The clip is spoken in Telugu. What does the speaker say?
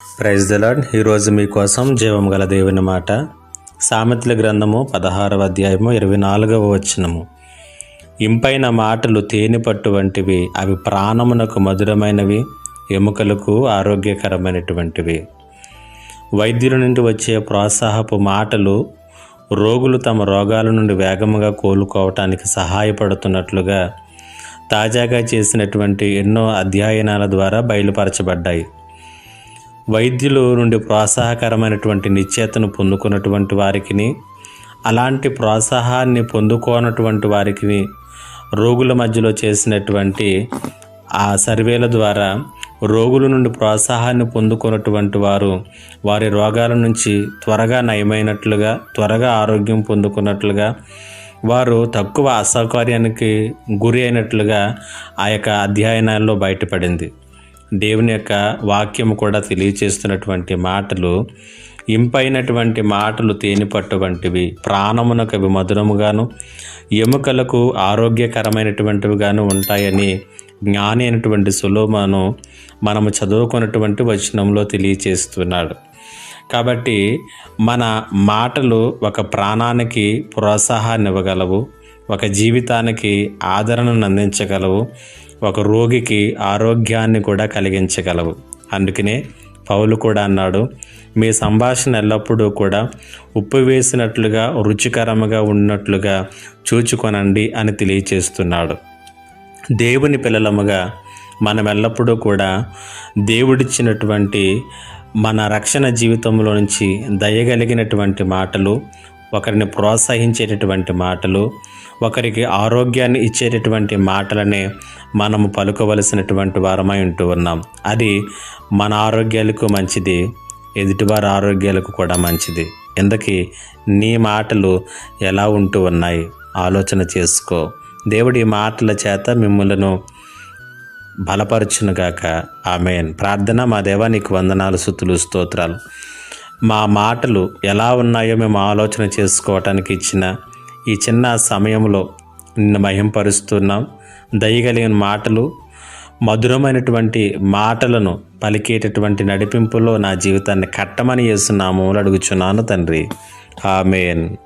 ప్రైజ్ దలాడ్ ఈరోజు మీకోసం జీవం గల దేవుని మాట. సామెతల గ్రంథము పదహారవ అధ్యాయము ఇరవై నాలుగవ వచనము. ఇంపైన మాటలు తేనె పట్టు వంటివి అవి ప్రాణమునకు మధురమైనవి ఎముకలకు ఆరోగ్యకరమైనటువంటివి. వైద్యుల నుండి వచ్చే ప్రోత్సాహపు మాటలు రోగులు తమ రోగాల నుండి వేగముగా కోలుకోవటానికి సహాయపడుతున్నట్లుగా తాజాగా చేసినటువంటి ఎన్నో అధ్యయనాల ద్వారా బయలుపరచబడ్డాయి. వైద్యులు నుండి ప్రోత్సాహకరమైనటువంటి నిశ్చేతను పొందుకున్నటువంటి వారికిని అలాంటి ప్రోత్సాహాన్ని పొందుకోనటువంటి వారికి రోగుల మధ్యలో చేసినటువంటి ఆ సర్వేల ద్వారా రోగుల నుండి ప్రోత్సాహాన్ని పొందుకున్నటువంటి వారు వారి రోగాల నుంచి త్వరగా నయమైనట్లుగా త్వరగా ఆరోగ్యం పొందుకున్నట్లుగా వారు తక్కువ అసౌకర్యానికి గురి అయినట్లుగా ఆ యొక్క అధ్యయనాల్లో బయటపడింది. దేవుని యొక్క వాక్యం కూడా తెలియచేస్తున్నటువంటి మాటలు ఇంపైనటువంటి మాటలు తేనెపట్టు వంటివి ప్రాణమునకు అవి మధురముగాను ఎముకలకు ఆరోగ్యకరమైనటువంటివిగాను ఉంటాయని జ్ఞాని అయినటువంటి సులోమాను మనము చదువుకున్నటువంటి వచనంలో తెలియచేస్తున్నాడు. కాబట్టి మన మాటలు ఒక ప్రాణానికి ప్రోత్సాహాన్ని ఇవ్వగలవు ఒక జీవితానికి ఆదరణను అందించగలవు. ఒక రోగికి ఆరోగ్యాన్ని కూడా కలిగించగలవు. అందుకనే పౌలు కూడా అన్నాడు మీ సంభాషణ ఎల్లప్పుడూ కూడా ఉప్పు వేసినట్లుగా రుచికరముగా ఉన్నట్లుగా చూచుకొనండి అని తెలియచేస్తున్నాడు. దేవుని పిల్లలముగా మనం ఎల్లప్పుడూ కూడా దేవుడిచ్చినటువంటి మన రక్షణ జీవితంలో నుంచి దయగలిగినటువంటి మాటలు ఒకరిని ప్రోత్సహించేటటువంటి మాటలు ఒకరికి ఆరోగ్యాన్ని ఇచ్చేటటువంటి మాటలనే మనము పలుకోవలసినటువంటి వారమై ఉంటూ ఉన్నాం. అది మన ఆరోగ్యాలకు మంచిది ఎదుటివారి ఆరోగ్యాలకు కూడా మంచిది. ఎందుకు నీ మాటలు ఎలా ఉంటూ ఉన్నాయి? ఆలోచన చేసుకో. దేవుడి మాటల చేత మిమ్మలను బలపరచునుగాక. ఆమెన్. ప్రార్థన మా దేవా నీకు వందనాలు సుతులు స్తోత్రాలు. మా మాటలు ఎలా ఉన్నాయో మేము ఆలోచన చేసుకోవటానికి ఇచ్చిన ఈ చిన్న సమయంలో నిన్ను మహింపరుస్తున్నాం. దయగలిగిన మాటలు మధురమైనటువంటి మాటలను పలికేటటువంటి నడిపింపులో నా జీవితాన్ని కట్టమని చేస్తున్నాము అడుగుచున్నాను తండ్రి. ఆమెన్.